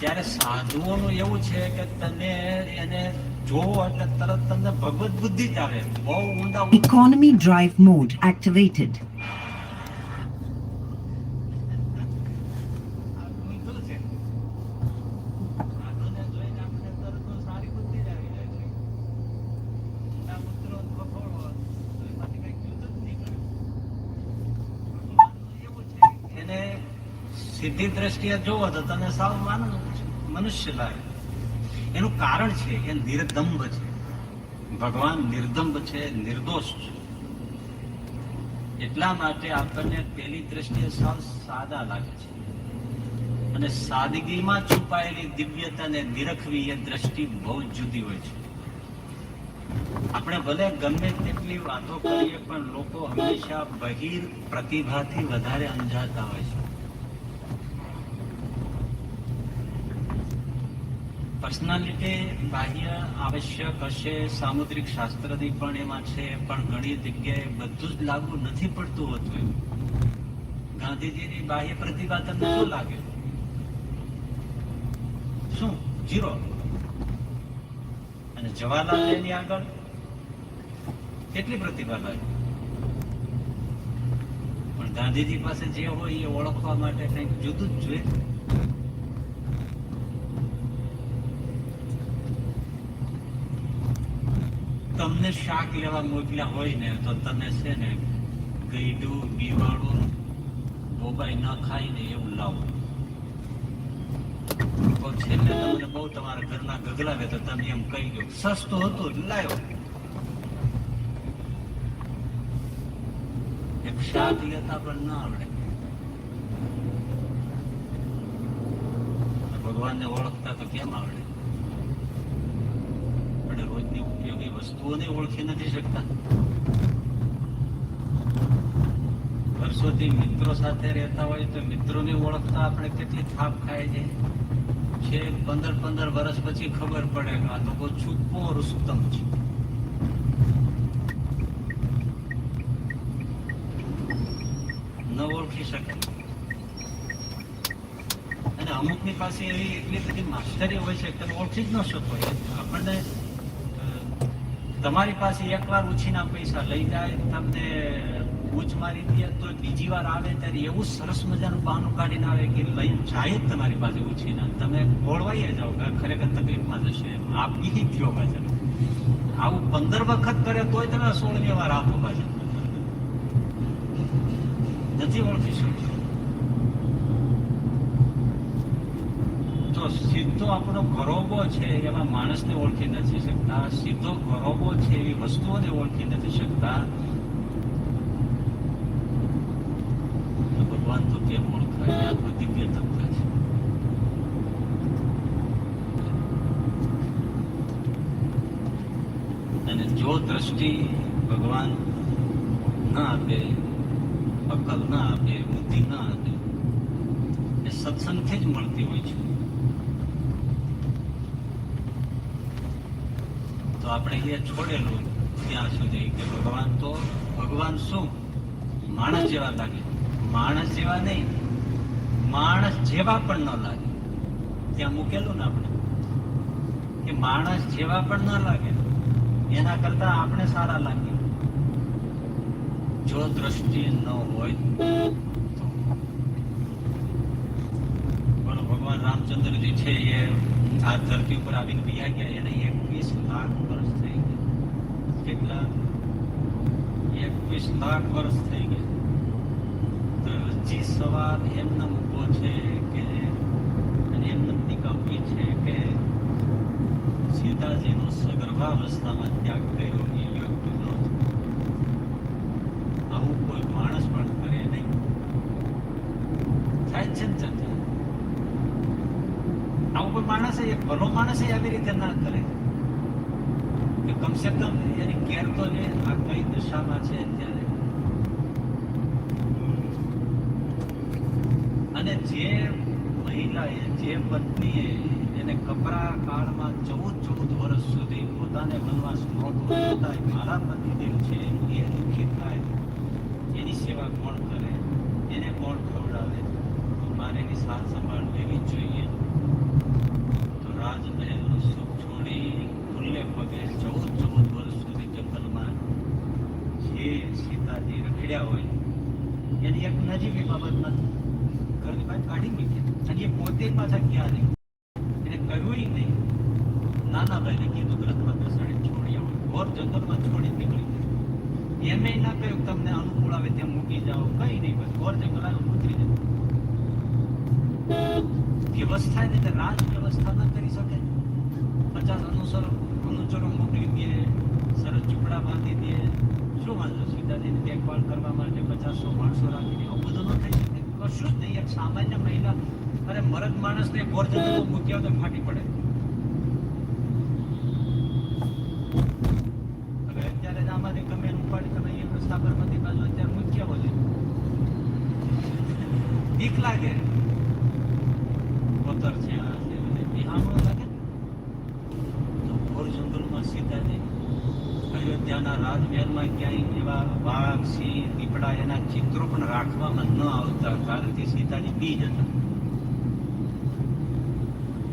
ત્યારે સાધુઓનું એવું છે કે તમે એને જોવો એટલે તરત તમને ભગવત બુદ્ધિ જ આવે. બહુ ઊંડા ઇકોનોમી ડ્રાઈવ મોડ એક્ટિવેટેડ સીધી દ્રષ્ટિએ જોવો તો તને સાવ માનવ મનુષ્ય લાગે એનું કારણ છે, એ નિર્દંભ છે. ભગવાન નિર્દંભ છે, નિર્દોષ છે. એટલા માટે આપણને પેલી દ્રષ્ટિએ સાવ સાદા લાગે છે. અને સાદગીમાં છુપાયેલી દિવ્યતાને નિરખવી એ દ્રષ્ટિ બહુ જુદી હોય છે. આપણે ભલે ગમે તેટલી વાતો કરીએ, પણ લોકો હંમેશા બહિર પ્રતિભાથી વધારે અંજાતા હોય છે. પર્સનાલિટી બાહ્ય આવશ્યક હશે, સામુદ્રિક શાસ્ત્રની પણ એમાં છે, પણ ઘણી જગ્યાએ બધું જ લાગુ નથી પડતું હોતું ગાંધીજીની બાહ્ય પ્રતિભા તમને શું લાગે? શું? જીરો અને જવાહરલાલ એની આગળ? કેટલી પ્રતિભા લાગે? પણ ગાંધીજી પાસે જે હોય એ ઓળખવા માટે કંઈક જુદું જ જોઈએ. તમને શાક લેવા મોકલ્યા હોય ને, તો તમે છે ને ગઈડું બીવાળું બોબાઈ ન ખાઈને એવું લાવો. તો ને ઘરના ગગલાવે તો તમે એમ કહી દો, સસ્તું હતું લાવ્યો એક શાક લેતા પણ ના આવડે. ભગવાનને ઓળખતા તો કેમ આવડે? વસ્તુઓને ઓળખી નથી શકતા. વર્ષોથી મિત્રો સાથે રહેતા હોય તો મિત્રોને ઓળખતા આપણે કેટલી થાપ ખાય છે? છે પંદર પંદર વર્ષ પછી ખબર પડે કે આ કોઈ છુપો રુસ્તમ છે. ન ઓળખી શકે. અને અમુકની પાસે એવી એટલી બધી માસ્ટરી હોય છે કે ઓળખી જ ન શકો. આપણને તમારી પાસે એકવાર ઉછીના પૈસા લઈ જાય, તમને પૂછ મારી દે, તો બીજી વાર આવે ત્યારે એવું સરસ મજાનું બહાનું કાઢીને આવે કે લઈ જાય તમારી પાસે ઉછીના. તમે ખોળવાઈ જાઓ કે ખરેખર તકલીફમાં જશે. આપ ઈ થયો પાછળ આવું પંદર વખત કરે તોય તમે સોળમી વાર આપો પાછળ નથી ઓળખી શકતો. તો સીધો આપણો ઘરોબો છે એવા માણસને ઓળખી નથી શકતા. સીધો ઘરોબો છે એવી વસ્તુઓને ઓળખી નથી શકતા. ભગવાન તો કેમ ઓળખાય? દિવ્ય તત્વ છે. અને જો દ્રષ્ટિ ભગવાન ના આપે અકલ ના આપે, બુદ્ધિ ના આપે, એ સત્સંગથી જ મળતી હોય છે. આપણે એ છોડેલું ત્યાં સુધી કે ભગવાન તો, ભગવાન શું? માણસ જેવા લાગે. માણસ જેવા નહીં, માણસ જેવા પણ ન લાગે. ત્યાં મૂકેલું ને આપણે. કે માણસ જેવા પણ ન લાગે. એના કરતા આપણે સારા લાગે જો દ્રષ્ટિ ન હોય ભગવાન રામચંદ્રજી છે એ આ ધરતી ઉપર આવીને બિયા ગયા, એને એકવીસ લાખ કેટલા એકવીસ લાખ વર્ષ થઈ ગયા. તો હજી સવાલ એમને ઊભો છે કે એમને ટીકા છે કે સીતાજીનો સગર્ભાવસ્થામાં ત્યાગ કર્યો એ યોગ્ય નહોતો આવું કોઈ માણસ પણ કરે નહીં. થાય છે ચર્ચા? આવું કોઈ માણસ, એક ભલો માણસ આવી રીતે ના કરે. કમસે કમ એની કેર તો લે આ કઈ દશામાં છે અત્યારે. અને જે મહિલાએ, જે પત્નીએ એને કપરા કાળમાં ચૌદ ચૌદ વર્ષ સુધી પોતાને વનવાસ નહોતો થાય મારા પતિદેવ છે, એ દુઃખી થાય. એની સેવા કોણ કરે? એને કોણ ખવડાવે? નજીવી બાબતમાં ઘરની બહાર કાઢી મૂકી અને એ પોતે પાછા ગયા નહીં એને કહ્યું નહીં નાના ભાઈને કીધું ગ્રંથમાં બેસાડી છોડી આવો ઘોર જંગલમાં છોડી નીકળી એમે ના કહ્યું તમને અનુકૂળ આવે ત્યાં મૂકી જાઓ. કઈ નહીં, બસ ઘોર જંગલ આવે ઉતરી જાય વ્યવસ્થા ને તો રાજ વ્યવસ્થા ના કરી શકે. પચાસ અનુસર અનુચરો મોકલી દે, સરસ ઝૂંપડા બાંધી દે. શું વાંધો? સીતાજીની દેખભાળ કરવા માટે પચાસો માણસો રાખી દે. આવું બધું ન થઈ શકે. કશું જ નહીં. એક સામાન્ય મહિલા અરે મરદ માણસને ઘોર જંગલમાં મૂક્યા તો ફાટી પડે હવે અત્યારે જ આમાંથી ગમે એને ઉપાડી તમે સાબરમતી બાજુ અત્યારે મૂક્યા હોય. બીક લાગે. કોતર છે, આ છે, બધે. બિહામણું લાગે? તો ઘોર જંગલમાં સીતાજી અયોધ્યાના રાજમહેલમાં ક્યાંય એવા વાઘ, સિંહ, દીપડા એના ચિત્રો પણ રાખવામાં ન આવતા. કારણ કે સીતાજી બીજ હતા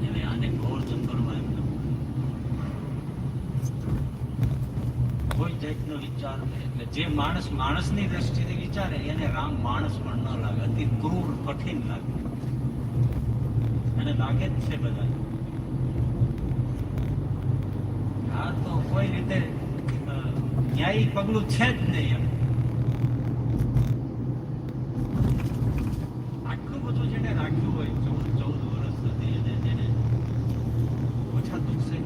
એટલે આને ઘોર જંગલમાં એમને કોઈ જાતનો વિચાર નહીં. એટલે જે માણસ માણસની દ્રષ્ટિથી વિચારે, એને રામ માણસ પણ ન લાગે. અતિ ક્રૂર, કઠિન લાગે. અને લાગે જ છે બધા આ તો કોઈ રીતે ન્યાયી પગલું છે જ નહીં એમ આટલું બધું જેને રાખ્યું હોય ચૌદ ચૌદ વર્ષ સુધી એને જેને ઓછા દુખશે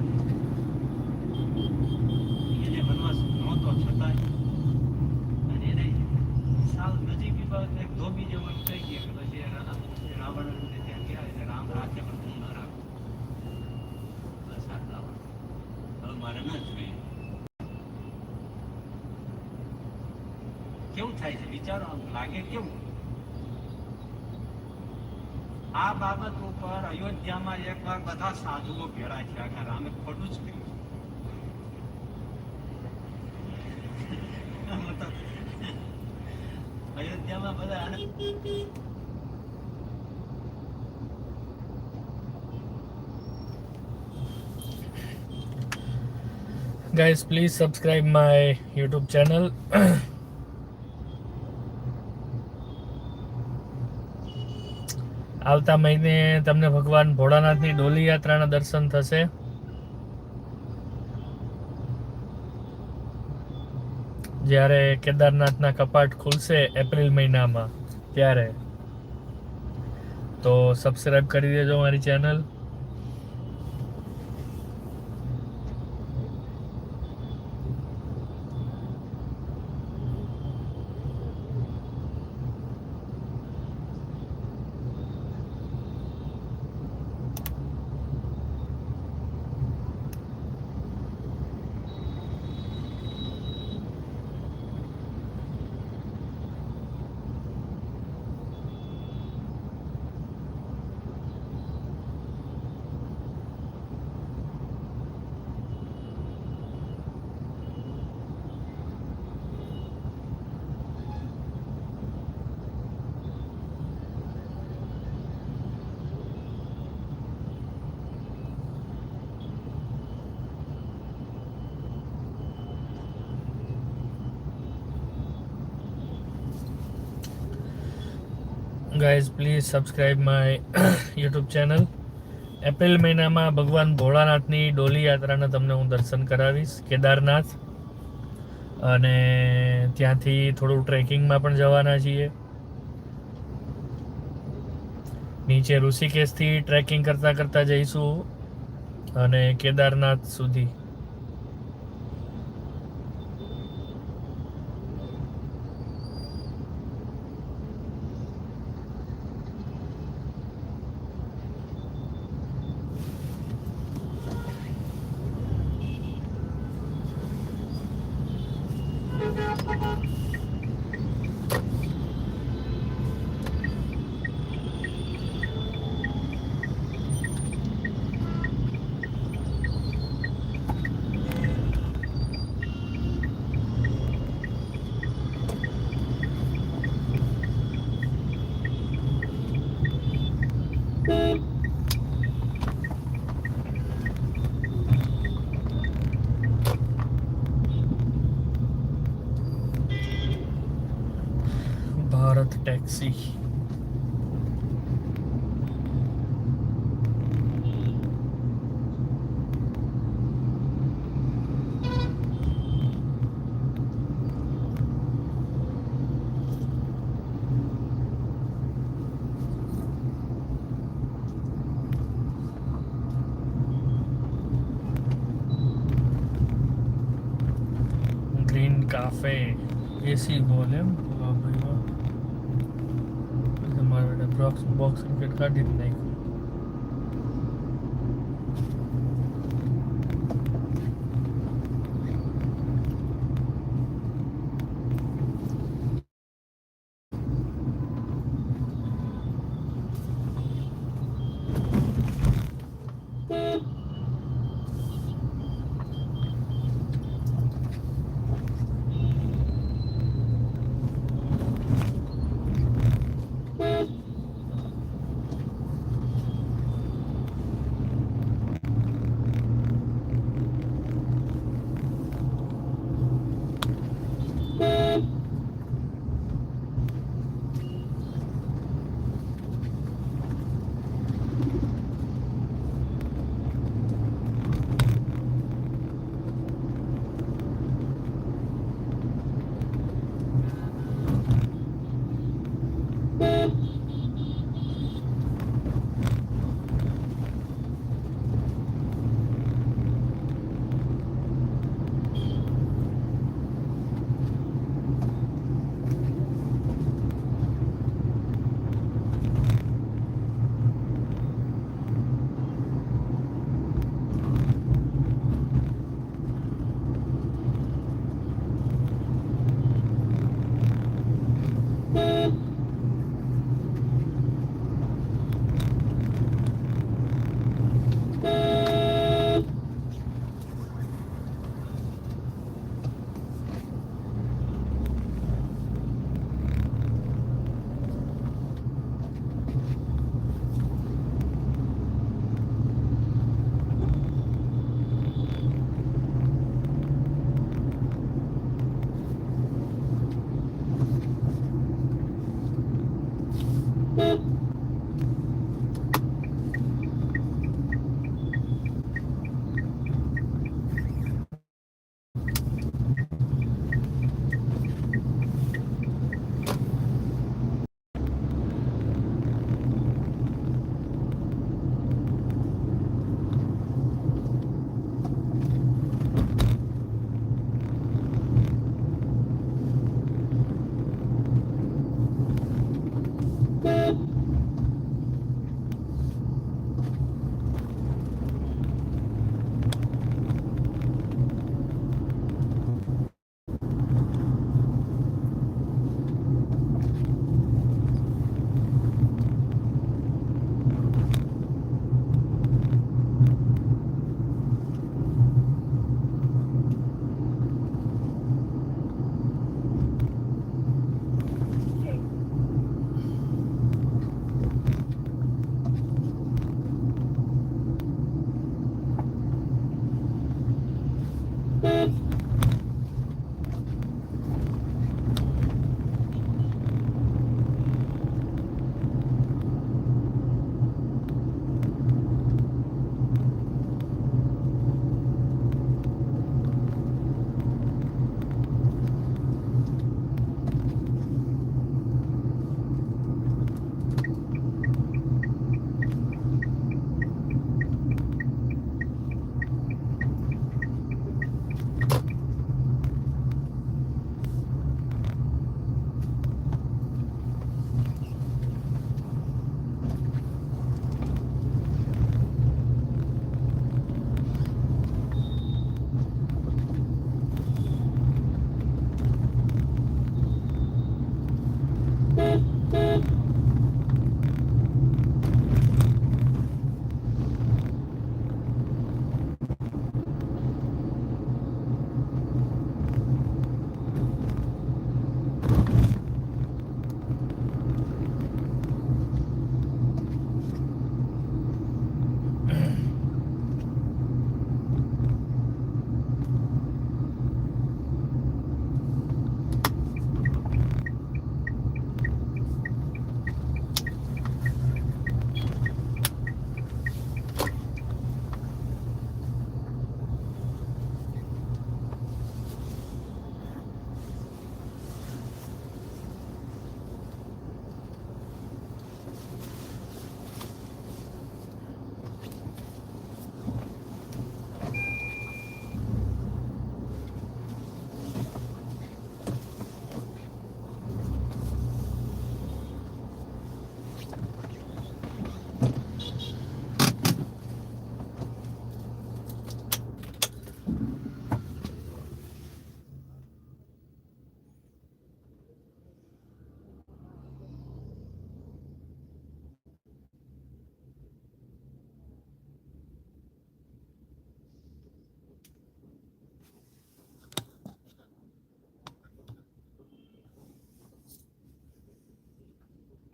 એને વનવાસ નહોતો છતાંય અને એને સાવ નજીકી બાબત એક ધોબી જેવો એમ કહી ગયો કે પછી એ રા- રાવણ ને ત્યાં ગયા એટલે રામ રાખે પણ તું ન રાખ બસ આટલા હવે મારે કેવું થાય છે? વિચારો લાગે કેવું? આ બાબત ઉપર અયોધ્યામાં એકવાર બધા સાધુઓ ભેળા કે રામે ખોટું જ કર્યું. અયોધ્યામાં બધા guys, please subscribe my youtube channel. આવતા મહિને તમને ભગવાન ભોળાનાથની ડોલી યાત્રાના દર્શન થશે. જ્યારે કેદારનાથના કપાટ ખુલશે એપ્રિલ મહિનામાં, ત્યારે. તો સબસ્ક્રાઈબ કરી દેજો મારી channel guys please subscribe my YouTube channel April મહિનામાં ભગવાન ભોળાનાથની ડોલી યાત્રાના તમને હું દર્શન કરાવીશ, કેદારનાથ. અને ત્યાંથી થોડું ટ્રેકિંગમાં પણ જવાના છીએ. નીચે ઋષિકેશથી ટ્રેકિંગ કરતાં કરતાં જઈશું અને કેદારનાથ સુધી. tax green cafe AC બોલ ब्लॉक्स बॉक्स क्रिकेट का दिन नाही